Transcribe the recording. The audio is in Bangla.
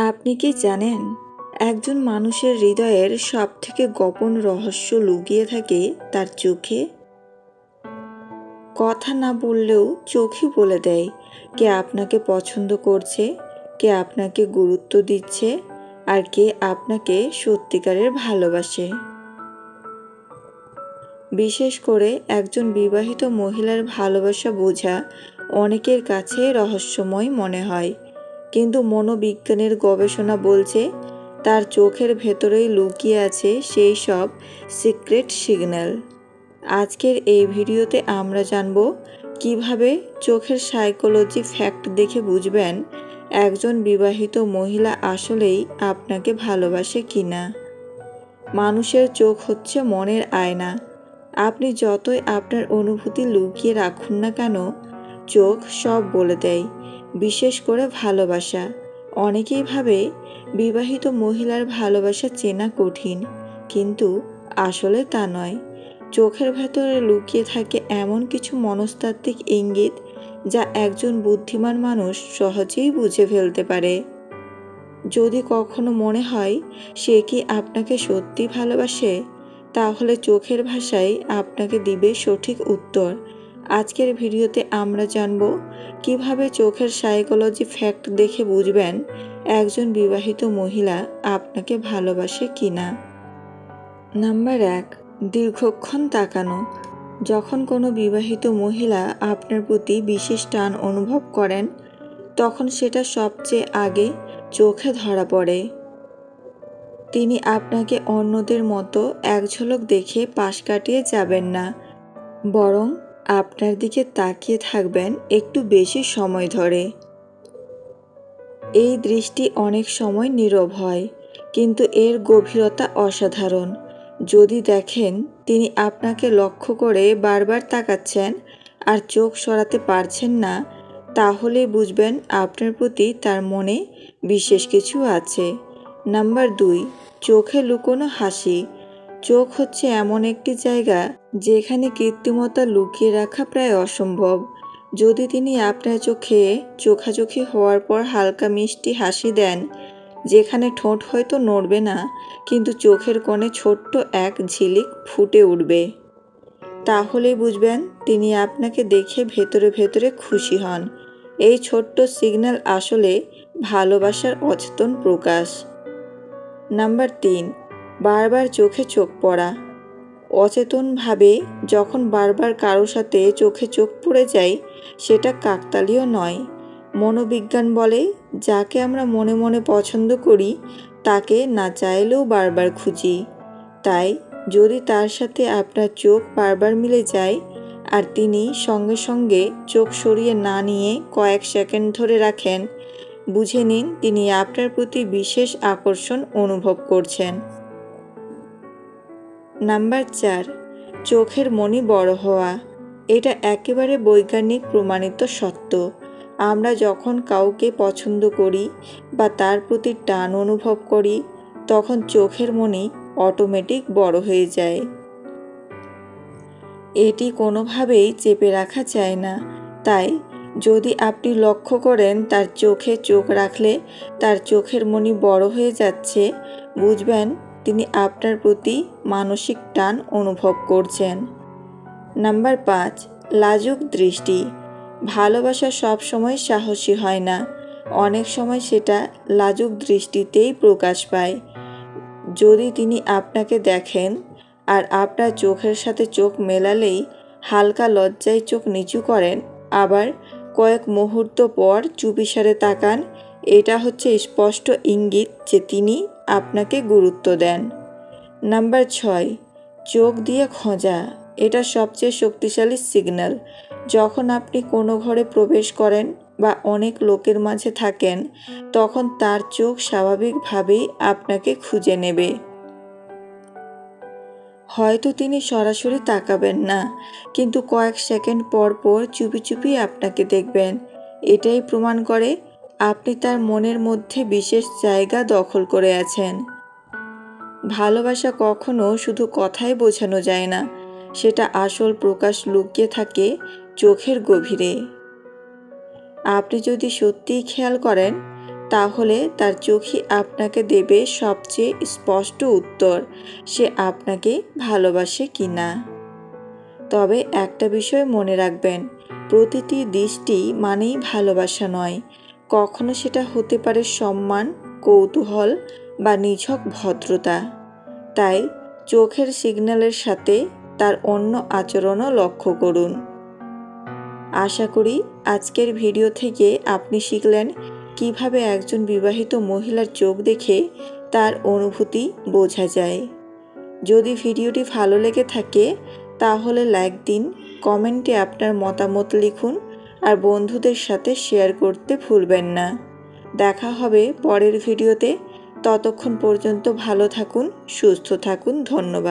আপনি কি জানেন, একজন মানুষের হৃদয়ের সব থেকে গোপন রহস্য লুকিয়ে থাকে তার চোখে? কথা না বললেও চোখই বলে দেয়, কে আপনাকে পছন্দ করছে, কে আপনাকে গুরুত্ব দিচ্ছে, আর কে আপনাকে সত্যিকারের ভালোবাসে। বিশেষ করে একজন বিবাহিত মহিলার ভালোবাসা বোঝা অনেকের কাছে রহস্যময় মনে হয়। কিন্তু মনোবিজ্ঞানের গবেষণা বলছে, তার চোখের ভেতরেই লুকিয়ে আছে সেই সব সিক্রেট সিগন্যাল। আজকের এই ভিডিওতে আমরা জানব, কীভাবে চোখের সাইকোলজি ফ্যাক্ট দেখে বুঝবেন একজন বিবাহিত মহিলা আসলেই আপনাকে ভালোবাসে কি না মানুষের চোখ হচ্ছে মনের আয়না। আপনি যতই আপনার অনুভূতি লুকিয়ে রাখুন না কেন চোখ সব বলে দেয়, বিশেষ করে ভালোবাসা। অনেকেই ভাবে বিবাহিত মহিলার ভালোবাসা চেনা কঠিন, কিন্তু আসলে তা নয়। চোখের ভেতরে লুকিয়ে থাকে এমন কিছু মনস্তাত্ত্বিক ইঙ্গিত যা একজন বুদ্ধিমান মানুষ সহজেই বুঝে ফেলতে পারে। যদি কখনো মনে হয় সে কি আপনাকে সত্যি ভালোবাসে, তাহলে চোখের ভাষায় আপনাকে দিবে সঠিক উত্তর। আজকের ভিডিওতে আমরা জানব কীভাবে চোখের সাইকোলজি ফ্যাক্ট দেখে বুঝবেন একজন বিবাহিত মহিলা আপনাকে ভালোবাসে কি না নাম্বার এক, দীর্ঘক্ষণ তাকানো। যখন কোনো বিবাহিত মহিলা আপনার প্রতি বিশেষ টান অনুভব করেন, তখন সেটা সবচেয়ে আগে চোখে ধরা পড়ে। তিনি আপনাকে অন্যদের মতো এক ঝলক দেখে পাশ কাটিয়ে যাবেন না, বরং আপনার দিকে তাকিয়ে থাকবেন একটু বেশি সময় ধরে। এই দৃষ্টি অনেক সময় নীরব হয়, কিন্তু এর গভীরতা অসাধারণ। যদি দেখেন, তিনি আপনাকে লক্ষ্য করে বারবার তাকাচ্ছেন আর চোখ সরাতে পারছেন না তাহলে বুঝবেন আপনার প্রতি তার মনে বিশেষ কিছু আছে। নাম্বার দুই, চোখে লুকোনো হাসি। চোখ হচ্ছে এমন একটি জায়গা যেখানে কৃত্রিমতা লুকিয়ে রাখা প্রায় অসম্ভব। যদি তিনি আপনার চোখে চোখাচোখি হওয়ার পর হালকা মিষ্টি হাসি দেন, যেখানে ঠোঁট হয়তো নড়বে না, কিন্তু চোখের কোণে ছোট্ট এক ঝিলিক ফুটে উঠবে। তাহলেই বুঝবেন তিনি আপনাকে দেখে ভেতরে ভেতরে খুশি হন। এই ছোট্ট সিগন্যাল আসলে ভালোবাসার অচেতন প্রকাশ। নাম্বার তিন বারবার চোখে চোখ পড়া। অচেতনভাবে যখন বারবার কারও সাথে চোখে চোখ পড়ে যায় সেটা কাকতালীয় নয়। মনোবিজ্ঞান বলে, যাকে আমরা মনে মনে পছন্দ করি, তাকে না চাইলেও বারবার খুঁজি। তাই, যদি তার সাথে আপনার চোখ বারবার মিলে যায়, আর তিনি সঙ্গে সঙ্গে চোখ সরিয়ে না নিয়ে কয়েক সেকেন্ড ধরে রাখেন, বুঝে নিন তিনি আপনার প্রতি বিশেষ আকর্ষণ অনুভব করছেন। নাম্বার চার, চোখের মনি বড় হওয়া। এটা একেবারে বৈজ্ঞানিক প্রমাণিত সত্য। আমরা যখন কাউকে পছন্দ করি বা তার প্রতি টান অনুভব করি, তখন চোখের মনি অটোমেটিক বড় হয়ে যায়। এটি কোনোভাবেই চেপে রাখা যায় না। তাই, যদি আপনি লক্ষ্য করেন তার চোখে চোখ রাখলে তার চোখের মনি বড় হয়ে যাচ্ছে, বুঝবেন তিনি আপনার প্রতি মানসিক টান অনুভব করছেন। নাম্বার পাঁচ, লাজুক দৃষ্টি। ভালোবাসা সব সময় সাহসী হয় না। অনেক সময় সেটা লাজুক দৃষ্টিতেই প্রকাশ পায়। যদি তিনি আপনাকে দেখেন আর আপনার চোখের সাথে চোখ মেলালেই হালকা লজ্জায় চোখ নিচু করেন, আবার কয়েক মুহূর্ত পর চুপিসারে তাকান, এটা হচ্ছে স্পষ্ট ইঙ্গিত যে তিনি আপনাকে গুরুত্ব দেন। নাম্বার ছয়, চোখ দিয়ে খোঁজা। এটা সবচেয়ে শক্তিশালী সিগন্যাল। যখন আপনি কোনো ঘরে প্রবেশ করেন বা অনেক লোকের মাঝে থাকেন, তখন তার চোখ স্বাভাবিকভাবেই আপনাকে খুঁজে নেবে। হয়তো তিনি সরাসরি তাকাবেন না, কিন্তু কয়েক সেকেন্ড পর পর চুপি চুপি আপনাকে দেখবেন। এটাই প্রমাণ করে আপনি তার মনের মধ্যে বিশেষ জায়গা দখল করে আছেন। ভালোবাসা কখনো শুধু কথায় বোঝানো যায় না, সেটা আসল প্রকাশ লুকিয়ে থাকে চোখের গভীরে। আপনি যদি সত্যিই খেয়াল করেন, তাহলে তার চোখই আপনাকে দেবে সবচেয়ে স্পষ্ট উত্তর, সে আপনাকে ভালোবাসে কি না তবে একটা বিষয় মনে রাখবেন, প্রতিটি দৃষ্টি মানেই ভালোবাসা নয় কখনো সেটা হতে পারে সম্মান, কৌতূহল বা নিছক ভদ্রতা। তাই চোখের সিগন্যালের সাথে তার অন্য আচরণও লক্ষ্য করুন। আশা করি আজকের ভিডিও থেকে আপনি শিখলেন কীভাবে একজন বিবাহিত মহিলার চোখ দেখে তার অনুভূতি বোঝা যায়। যদি ভিডিওটি ভালো লেগে থাকে, তাহলে লাইক দিন, কমেন্টে আপনার মতামত লিখুন। আর বন্ধুদের সাথে শেয়ার করতে ভুলবেন না। দেখা হবে পরের ভিডিওতে ততক্ষণ পর্যন্ত ভালো থাকুন, সুস্থ থাকুন, ধন্যবাদ।